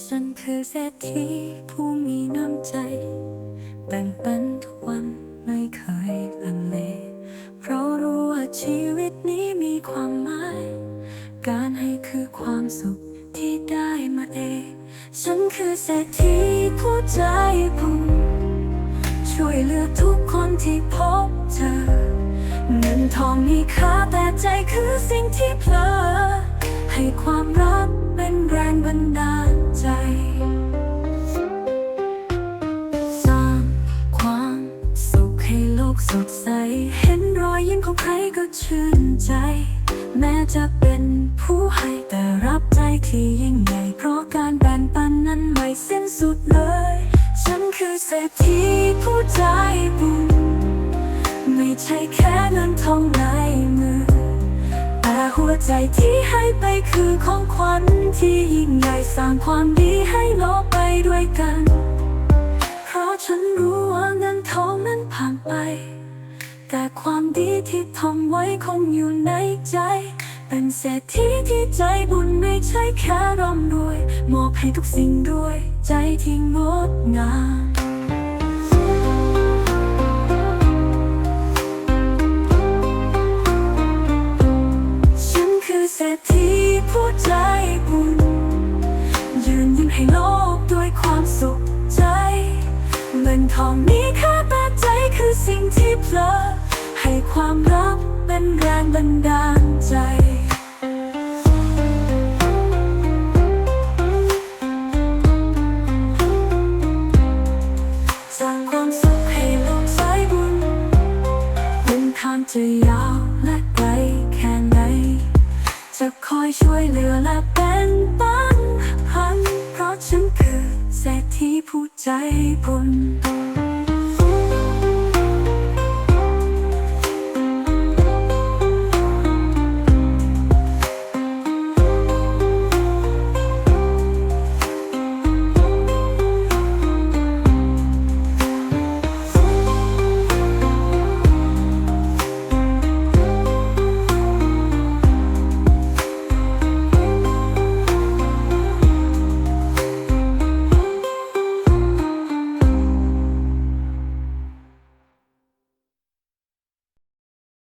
ฉันคือเศรษฐีผู้มีน้ำใจ แบ่งปันทุกวันไม่เคยลังเลเพราะรู้ว่าชีวิตนี้มีความหมาย การให้คือความสุขที่ได้มาเอง ฉันคือเศรษฐีผู้ใจบุญช่วยเหลือทุกคนที่พบเจอ เงินทองมีค่าแต่ใจคือสิ่งที่เพลอให้ความรักเป็นแรงบันดาล สดใส เห็นรอยยิ้มของใครก็ชื่นใจ แม้จะเป็นผู้ให้แต่รับใจที่ยิ่งใหญ่ เพราะการแบ่งปันนั้นไม่สิ้นสุดเลย ฉันคือเศรษฐีผู้ใจบุญ ไม่ใช่แค่เงินทองในมือ แต่หัวใจที่ให้ไปคือของขวัญที่ยิ่งใหญ่สร้างความดีให้โลกไปด้วยกัน เพราะฉันรู้ว่า ความดีที่ทำไว้คงอยู่ในใจ เป็นเศรษฐีที่ใจบุญไม่ใช่แค่ร่ำรวย มอบให้ทุกสิ่งด้วย ใจที่งดงามฉันคือเศรษฐีผู้ใจบุญ ยืนยิ้มให้โลกด้วยความสุขใจเงินทองมีค่าแต่ใจคือสิ่งที่เพลอให้ ความรักเป็นแรงบันดาลใจสร้างความสุขให้โลกสายบุญเดินทางจะยาวและไกลแค่ไหน จะคอยช่วยเหลือและเป็นปันพัน เพราะฉันคือเศรษฐีผู้ใจบุญ